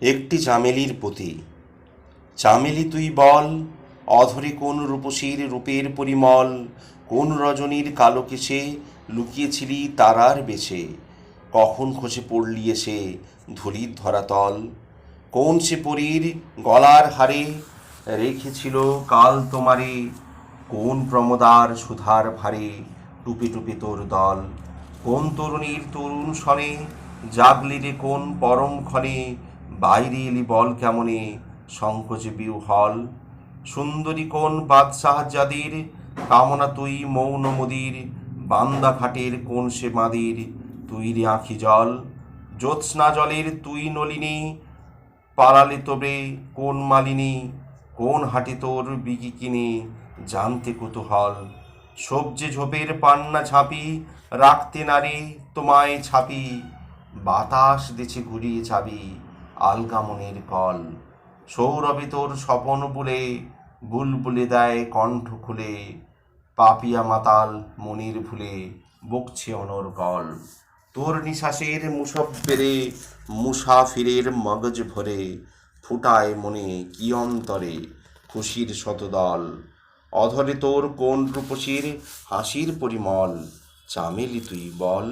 একটি চামেলির প্রতি। চামেলি তুই বল, অধরে কোন রূপসীর রূপের পরিমল, কোন রজনীর কালো কেশে লুকিয়েছিলি তারার বেছে কখন খসে পড়লি এসে ধুলির ধরাতল? কোন সে পরীর গলার হারে রেখেছিল কাল তোমারে? কোন প্রমদার সুধার ভারে টুপে টুপে তোর দল? কোন তরুণীর তরুণ সনে জাগলি রে কোন পরম ক্ষণে বাইরে এলি বল কেমনে? সংকোচে বিহল সুন্দরী কোন বাদশাহ যাদের? কামনা তুই মৌন মদির। বান্দা খাটের কোন সে মাদির তুই রে আঁখি জল। জ্যোৎস্না জলের তুই নলিনী। পালালে তবে কোন মালিনী? কোন হাটে তোর বিকি কিনে? জানতে কুতূহল। সবজি ঝোপের পান্না ঝাঁপি। রাখতে নারে তোমায় ছাপি। বাতাস দেছে ঘুরিয়ে চাবি। আলগা মনের কল। সৌরভে তোর স্বপন বলে, বুলবুলে দেয় কণ্ঠ খুলে, পাপিয়া মাতাল মনির ভুলে বকছে অনর্গল তোর নিশ্বাসের মুসব্বেরে মুসাফিরের মগজ ভরে, ফুটায় মনে কি অন্তরে খুশির শতদল। অধরে তোর কোন রূপসীর হাসির পরিমল, চামেলি তুই বল।